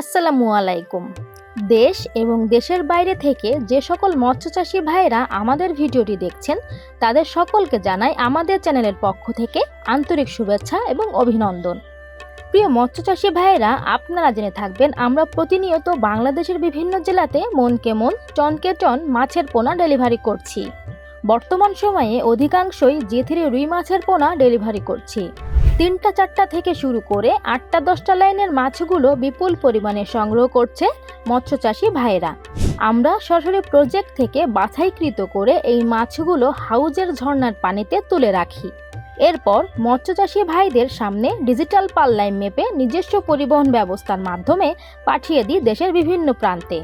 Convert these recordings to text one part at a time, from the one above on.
আসসালামু আলাইকুম। দেশ এবং দেশের বাইরে থেকে যে সকল মৎস্যচাষী ভাইরা আমাদের ভিডিওটি দেখছেন, তাদের সকলকে জানাই আমাদের চ্যানেলের পক্ষ থেকে আন্তরিক শুভেচ্ছা এবং অভিনন্দন। প্রিয় মৎস্যচাষী ভাইয়েরা, আপনারা জেনে থাকবেন, আমরা প্রতিনিয়ত বাংলাদেশের বিভিন্ন জেলাতে মনকে মন টনকে টন মাছের পোনা ডেলিভারি করছি। বর্তমান সময়ে অধিকাংশই জেথিরে রুই মাছের পোনা ডেলিভারি করছি। তিনটা চারটা থেকে শুরু করে আটটা দশটা লাইনের মাছগুলো বিপুল পরিমাণে সংগ্রহ করছে মৎস্যচাষী ভাইয়েরা। আমরা সরাসরি প্রজেক্ট থেকে বাছাইকৃত করে এই মাছগুলো হাউজের ঝর্নার পানিতে তুলে রাখি। এরপর মৎস্যচাষী ভাইদের সামনে ডিজিটাল পাল্লায় মেপে নিজস্ব পরিবহন ব্যবস্থার মাধ্যমে পাঠিয়ে দিই দেশের বিভিন্ন প্রান্তে।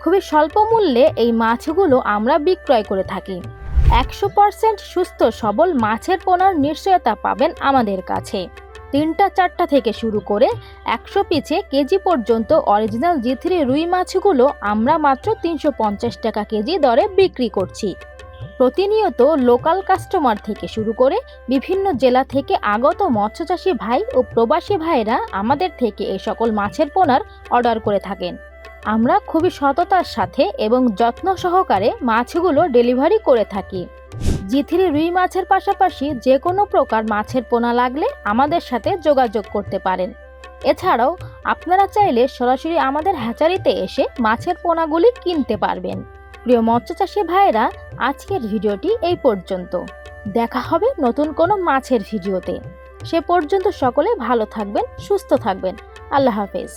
খুবই স্বল্প মূল্যে এই মাছগুলো আমরা বিক্রয় করে থাকি। একশো পার্সেন্ট সুস্থ সবল মাছের পোনার নিশ্চয়তা পাবেন আমাদের কাছে। তিনটা চারটা থেকে শুরু করে একশো পিছে কেজি পর্যন্ত অরিজিনাল জি থ্রি রুই মাছগুলো আমরা মাত্র তিনশো পঞ্চাশ টাকা কেজি দরে বিক্রি করছি। প্রতিনিয়ত লোকাল কাস্টমার থেকে শুরু করে বিভিন্ন জেলা থেকে আগত মৎস্যচাষী ভাই ও প্রবাসী ভাইরা আমাদের থেকে এই সকল মাছের পোনার অর্ডার করে থাকেন। আমরা খুবই সততার সাথে এবং যত্ন সহকারে মাছগুলো ডেলিভারি করে থাকি। জিথিরি রুই মাছের পাশাপাশি যে কোনো প্রকার মাছের পোনা লাগলে আমাদের সাথে যোগাযোগ করতে পারেন। এছাড়াও আপনারা চাইলে সরাসরি আমাদের হ্যাচারিতে এসে মাছের পোনাগুলি কিনতে পারবেন। প্রিয় মৎস্যচাষী ভাইয়েরা, আজকের ভিডিওটি এই পর্যন্ত। দেখা হবে নতুন কোনো মাছের ভিডিওতে। সে পর্যন্ত সকলে ভালো থাকবেন, সুস্থ থাকবেন। আল্লাহ হাফেজ।